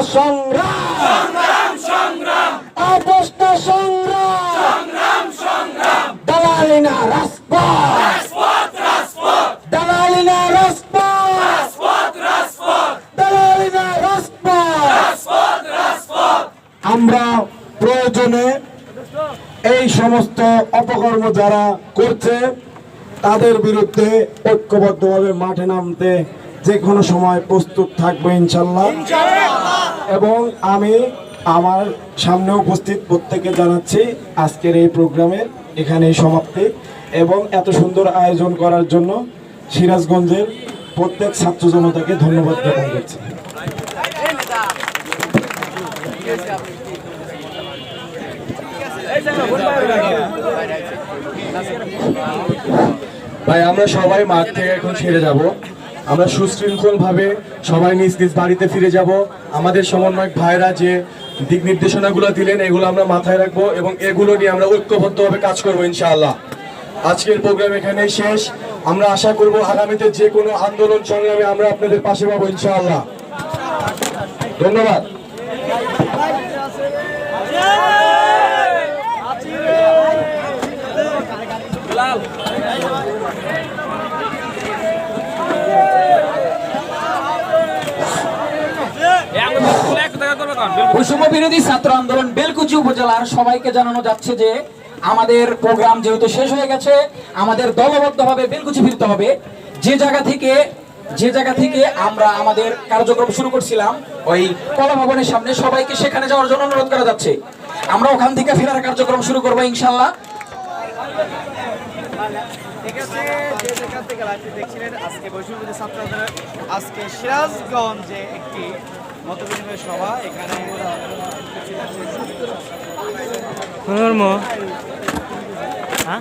আপোষটা সংগ্রাম আপোষটা সংগ্রাম দালালি না আমরা প্রয়োজনে এই সমস্ত অপকর্ম যারা করছে, তাদের বিরুদ্ধে ঐক্যবদ্ধভাবে মাঠে নামতে যে কোনো সময় প্রস্তুত থাকবে, ইনশাল্লাহ। এবং আমি আমার সামনে উপস্থিত প্রত্যেকে জানাচ্ছি আজকের এই প্রোগ্রামের এখানেই সমাপ্তি এবং এত সুন্দর আয়োজন করার জন্য সিরাজগঞ্জের প্রত্যেক ছাত্র জনতাকে ধন্যবাদ জ্ঞাপন করছি। ভাই, আমরা সবাই মাঠ থেকে এখন ছেড়ে যাব। আমরা সুশৃঙ্খল ভাবে সবাই নিজ নিজ বাড়িতে ফিরে যাব। আমাদের সমন্বয়ক ভাইরা যে দিক নির্দেশনাগুলো দিলেন, এগুলো আমরা মাথায় রাখব এবং এগুলো নিয়ে আমরা ঐক্যবদ্ধভাবে কাজ করব ইনশাআল্লাহ। আজকের প্রোগ্রাম এখানেই শেষ। আমরা আশা করব আগামীতে যে কোনো আন্দোলন সংগ্রামে আমরা আপনাদের পাশে পাবো ইনশাআল্লাহ। ধন্যবাদ। বৈষম্য বিরোধী ছাত্র আন্দোলন বেলকুচি উপজেলার সবাইকে জানানো যাচ্ছে যে আমাদের প্রোগ্রাম যেহেতু শেষ হয়ে গেছে, আমাদের দলবদ্ধভাবে বেলকুচি ফিরতে হবে। যে জায়গা থেকে, যে জায়গা থেকে আমরা আমাদের কার্যক্রম শুরু করছিলাম, ওই কলা ভবনের সামনে সবাইকে সেখানে যাওয়ার জন্য অনুরোধ করা যাচ্ছে। আমরা ওখান থেকে ফেরার কার্যক্রম শুরু করব ইনশাল্লাহ আজকে ছাত্র আজকে সিরাজগঞ্জে একটি মতবিনিময় সভা এখানে হ্যাঁ?